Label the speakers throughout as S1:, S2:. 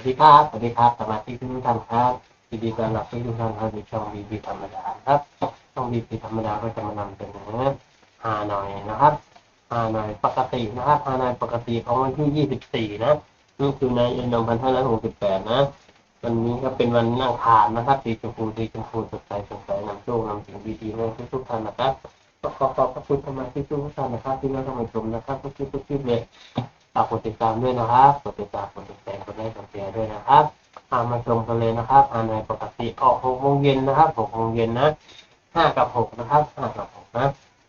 S1: สวัสดีครับ สวัสดีครับสมาชิกทุกท่านครับยินดีต้อนรับทุกท่านเข้าสู่ช่องบีบีธรรมดาครับ ช่องบีบีธรรมดาก็จะมานำเสนอฮานอยนะครับฮานอยปกตินะครับฮานอยปกติของวันที่ 24 นะนี่คือในเอ็นพันห้าร้อยหกสิบแปดนะ วันนี้ก็เป็นวันนั่งทานนะครับสีชมพูสีชมพูสดใสสดใสนำโชคนำสิ่งดีๆให้ทุกท่านนะครับก็ขอขอบพระคุณสมาชิกทุกท่านนะครับ ที่มาเข้ามาชมนะครับทุกคลิปทุกคลิปเลย ฝากกดติดตามด้วยนะครับ กดติดตาม กดติดแต่งกดไลค์ กดแชร์ด้วยนะครับเอามาชมกันเลยนะครับอ่านในปกติออกหกโมงเย็นนะครับหกโมงเย็นนะห้ากับหกนะครับห้ากับหกนะ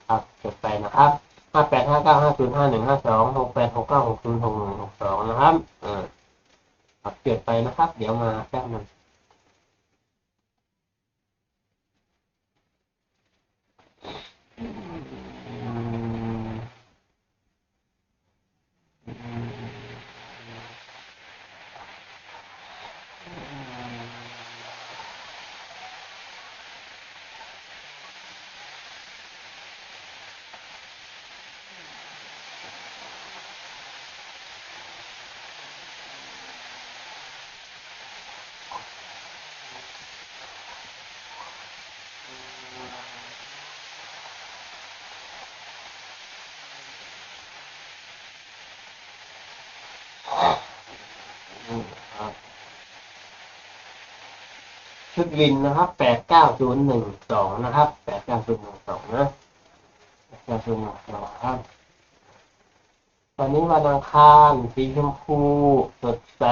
S1: ครับจดไปนะครับห้าแปดห้าเก้าห้าศูนย์ห้าหนึ่งห้าสองหกแปดหกเก้าหกศูนย์หกหนึ่งหกสองนะครับอ่าขับเกิดไปนะครับ เดี๋ยวมาแป๊บหนึงครับ ชุดวินนะครับแปดเก้าศูนย์หนึ่งสองนะครับแปดเก้าศูนย์หนึ่งสองนะแปดเก้าศูนย์หนึ่งสองครับตอนนี้วันอังคารสีชมพูสดใส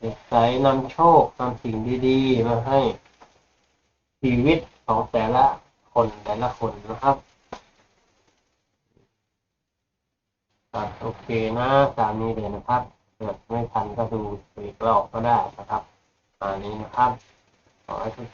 S1: สดใสนำโชคนำสิ่งดีๆมาให้ชีวิตของแต่ละคนแต่ละคนนะครับโอเคนะตามนี้เลยนะครับเกิดไม่ทันก็ดูอีกรอบก็ได้นะครับอันนี้นะครับ ขอให้ทุก